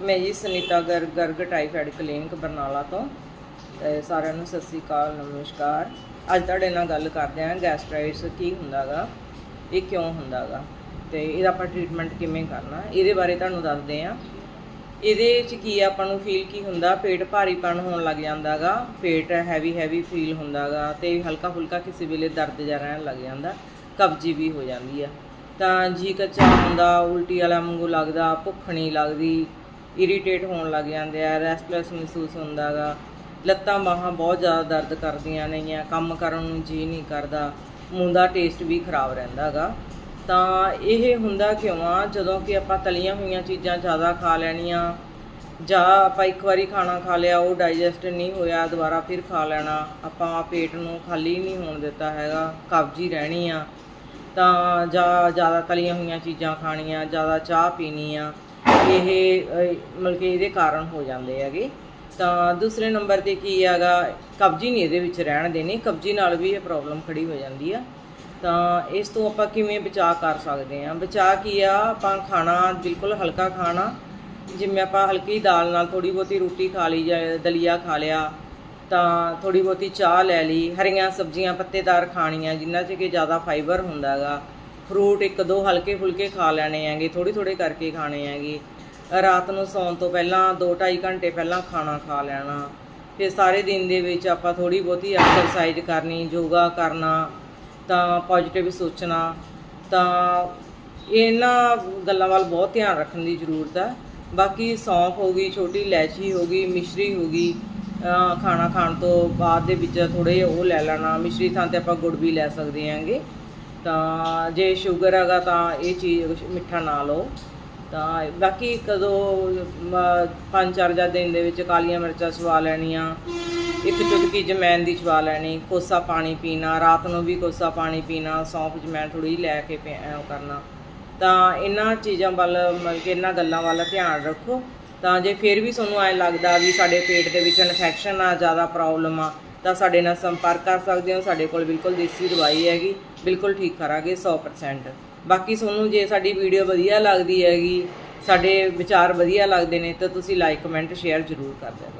ਮੈਂ ਜੀ Sunita Garg Garg typhoid clinic Barnala ਤੋਂ ਸਾਰਿਆਂ ਨੂੰ ਸਤਿ ਸ੍ਰੀ ਅਕਾਲ, ਨਮਸਕਾਰ। ਅੱਜ ਤੁਹਾਡੇ ਨਾਲ ਗੱਲ ਕਰਦੇ ਹਾਂ ਗੈਸਟ੍ਰਾਈਟਸ ਕੀ ਹੁੰਦਾਗਾ, ਇਹ ਕਿਉਂ ਹੁੰਦਾਗਾ, ਤੇ ਇਹਦਾ ਆਪਾਂ ਟ੍ਰੀਟਮੈਂਟ ਕਿਵੇਂ ਕਰਨਾ, ਇਹਦੇ ਬਾਰੇ ਤੁਹਾਨੂੰ ਦੱਸਦੇ ਹਾਂ। ਇਹਦੇ ਚ ਕੀ ਆ, ਆਪਾਂ ਨੂੰ ਫੀਲ ਕੀ ਹੁੰਦਾ, ਪੇਟ ਭਾਰੀਪਨ ਹੋਣ ਲੱਗ ਜਾਂਦਾਗਾ, ਪੇਟ ਹੈਵੀ ਹੈਵੀ ਫੀਲ ਹੁੰਦਾਗਾ, ਤੇ ਹਲਕਾ ਫੁਲਕਾ ਕਿਸੇ ਵੇਲੇ ਦਰਦ ਜਿਹਾ ਰਹਿਣ ਲੱਗ ਜਾਂਦਾ, ਕਬਜੀ ਵੀ ਹੋ ਜਾਂਦੀ ਆ। ਤਾਂ ਜੀ ਕੱਚਾ ਹੁੰਦਾ, ਉਲਟੀ ਵਾਲਾ ਵਾਂਗੂ ਲੱਗਦਾ ਭੁੱਖ ਨਹੀਂ ਲੱਗਦੀ ਇਰੀਟੇਟ ਹੋਣ ਲੱਗ ਜਾਂਦੇ ਆ ਰੈਸਟਲੈਸ ਮਹਿਸੂਸ ਹੁੰਦਾਗਾ ਲੱਤਾਂ ਬਾਹਾਂ ਬਹੁਤ ਜ਼ਿਆਦਾ ਦਰਦ ਕਰਦੀਆਂ ਨੇਗੀਆਂ ਕੰਮ ਕਰਨ ਨੂੰ ਜੀ ਨਹੀਂ ਕਰਦਾ, ਮੂੰਹ ਦਾ ਟੇਸਟ ਵੀ ਖਰਾਬ ਰਹਿੰਦਾਗਾ ਤਾਂ ਇਹ ਹੁੰਦਾ ਕਿਉਂ ਆ? ਜਦੋਂ ਕਿ ਆਪਾਂ ਤਲੀਆਂ ਹੋਈਆਂ ਚੀਜ਼ਾਂ ਜ਼ਿਆਦਾ ਖਾ ਲੈਣੀਆਂ, ਜਾਂ ਆਪਾਂ ਇੱਕ ਵਾਰੀ ਖਾਣਾ ਖਾ ਲਿਆ, ਉਹ ਡਾਈਜੈਸਟ ਨਹੀਂ ਹੋਇਆ, ਦੁਬਾਰਾ ਫਿਰ ਖਾ ਲੈਣਾ, ਆਪਾਂ ਪੇਟ ਨੂੰ ਖਾਲੀ ਨਹੀਂ ਹੋਣ ਦਿੱਤਾ ਹੈਗਾ, ਕਬਜੀ ਰਹਿਣੀ ਆ। ਤਾਂ ਜਾਂ ਜ਼ਿਆਦਾ ਤਲੀਆਂ ਹੋਈਆਂ ਚੀਜ਼ਾਂ ਖਾਣੀਆਂ, ਜ਼ਿਆਦਾ ਚਾਹ ਪੀਣੀ ਆ ਇਹ ਮਤਲਬ ਕਿ ਇਹਦੇ ਕਾਰਨ ਹੋ ਜਾਂਦੇ ਹੈਗੇ। ਤਾਂ ਦੂਸਰੇ ਨੰਬਰ ਤੇ ਕੀ ਹੈਗਾ, ਕਬਜੀ ਨਹੀਂ ਇਹਦੇ ਵਿੱਚ ਰਹਿਣ ਦੇਣੀ, ਕਬਜੀ ਨਾਲ ਵੀ ਇਹ ਪ੍ਰੋਬਲਮ ਖੜੀ ਹੋ ਜਾਂਦੀ ਆ। ਤਾਂ ਇਸ ਤੋਂ ਆਪਾਂ ਕਿਵੇਂ ਬਚਾਅ ਕਰ ਸਕਦੇ ਹਾਂ? ਬਚਾਅ ਕੀ ਆ? ਆਪਾਂ ਖਾਣਾ ਬਿਲਕੁਲ ਹਲਕਾ ਖਾਣਾ। ਜਿਵੇਂ ਆਪਾਂ ਹਲਕੀ ਦਾਲ ਨਾਲ ਥੋੜੀ ਬਹੁਤੀ ਰੋਟੀ ਖਾ ਲਈ ਜਾਂ ਦਲੀਆ ਖਾ ਲਿਆ, ਤਾਂ ਥੋੜੀ ਬਹੁਤੀ ਚਾਹ ਲੈ ਲਈ। ਹਰੀਆਂ ਸਬਜ਼ੀਆਂ, ਪੱਤੇਦਾਰ ਖਾਣੀਆਂ ਜਿਨ੍ਹਾਂ 'ਚ ਕਿ ਜ਼ਿਆਦਾ ਫਾਈਬਰ ਹੁੰਦਾਗਾ ਫਰੂਟ ਇੱਕ ਦੋ ਹਲਕੇ ਫੁਲਕੇ ਖਾ ਲੈਣੇ ਹੈਗੇ ਥੋੜੀ ਥੋੜੇ ਕਰਕੇ ਖਾਣੇ ਹੈਗੇ। ਰਾਤ ਨੂੰ ਸੌਣ ਤੋਂ ਪਹਿਲਾਂ 2-2.5 ਘੰਟੇ ਪਹਿਲਾਂ ਖਾਣਾ ਖਾ ਲੈਣਾ। ਫਿਰ ਸਾਰੇ ਦਿਨ ਦੇ ਵਿੱਚ ਆਪਾਂ ਥੋੜੀ ਬਹੁਤੀ ਐਕਸਰਸਾਈਜ਼ ਕਰਨੀ, ਯੋਗਾ ਕਰਨਾ, ਤਾਂ ਪੋਜ਼ਿਟਿਵ ਸੋਚਣਾ। ਤਾਂ ਇਹਨਾਂ ਗੱਲਾਂ ਵੱਲ ਬਹੁਤ ਧਿਆਨ ਰੱਖਣ ਦੀ ਜ਼ਰੂਰਤ ਹੈ। ਬਾਕੀ ਸੌਂਫ ਹੋ ਗਈ, ਛੋਟੀ ਇਲਾਇਚੀ ਹੋ ਗਈ, ਮਿਸ਼ਰੀ ਹੋ ਗਈ ਖਾਣਾ ਖਾਣ ਤੋਂ ਬਾਅਦ ਦੇ ਵਿੱਚ ਥੋੜੇ ਉਹ ਲੈ ਲੈਣਾ। ਮਿਸ਼ਰੀ ਥਾਂ ਤੇ ਆਪਾਂ ਗੁੜ ਵੀ ਲੈ ਸਕਦੇ ਹਾਂਗੇ। ਤਾਂ ਜੇ ਸ਼ੂਗਰ ਹੈਗਾ ਤਾਂ ਇਹ ਚੀਜ਼ ਮਿੱਠਾ ਨਾ ਲਓ। ਤਾਂ ਬਾਕੀ ਕਦੋਂ ਪੰਜ ਚਾਰ ਜਾਂ ਦਿਨ ਦੇ ਵਿੱਚ ਕਾਲੀਆਂ ਮਿਰਚਾਂ ਸਵਾ ਲੈਣੀਆਂ, ਇੱਕ ਚੁਟਕੀ ਜਮੈਨ ਦੀ ਚਵਾ ਲੈਣੀ, ਕੋਸਾ ਪਾਣੀ ਪੀਣਾ, ਰਾਤ ਨੂੰ ਵੀ ਕੋਸਾ ਪਾਣੀ ਪੀਣਾ, ਸੌਂਫ ਜਮੈਨ ਥੋੜੀ ਲੈ ਕੇ ਪੀ- ਉਹ ਕਰਨਾ। ਤਾਂ ਇਹਨਾਂ ਚੀਜ਼ਾਂ ਵੱਲ, ਮਤਲਬ ਕਿ ਇਹਨਾਂ ਗੱਲਾਂ ਵੱਲ ਧਿਆਨ ਰੱਖੋ। ਤਾਂ ਜੇ ਫਿਰ ਵੀ ਤੁਹਾਨੂੰ ਐ ਲੱਗਦਾ ਵੀ ਸਾਡੇ ਪੇਟ ਦੇ ਵਿੱਚ ਇਨਫੈਕਸ਼ਨ ਆ, ਜ਼ਿਆਦਾ ਪ੍ਰੋਬਲਮ ਆ ਤਾਂ ਸਾਡੇ ਨਾਲ ਸੰਪਰਕ ਕਰ ਸਕਦੇ ਹੋ। ਸਾਡੇ ਕੋਲ ਬਿਲਕੁਲ ਦੇਸੀ ਦਵਾਈ ਹੈਗੀ, ਬਿਲਕੁਲ ਠੀਕ ਕਰਾਂਗੇ 100% ਬਾਕੀ ਤੁਹਾਨੂੰ ਜੇ ਸਾਡੀ ਵੀਡੀਓ ਵਧੀਆ ਲੱਗਦੀ ਹੈਗੀ, ਸਾਡੇ ਵਿਚਾਰ ਵਧੀਆ ਲੱਗਦੇ ਨੇ, ਤਾਂ ਤੁਸੀਂ ਲਾਈਕ ਕਮੈਂਟ ਸ਼ੇਅਰ ਜ਼ਰੂਰ ਕਰ ਦਿਆ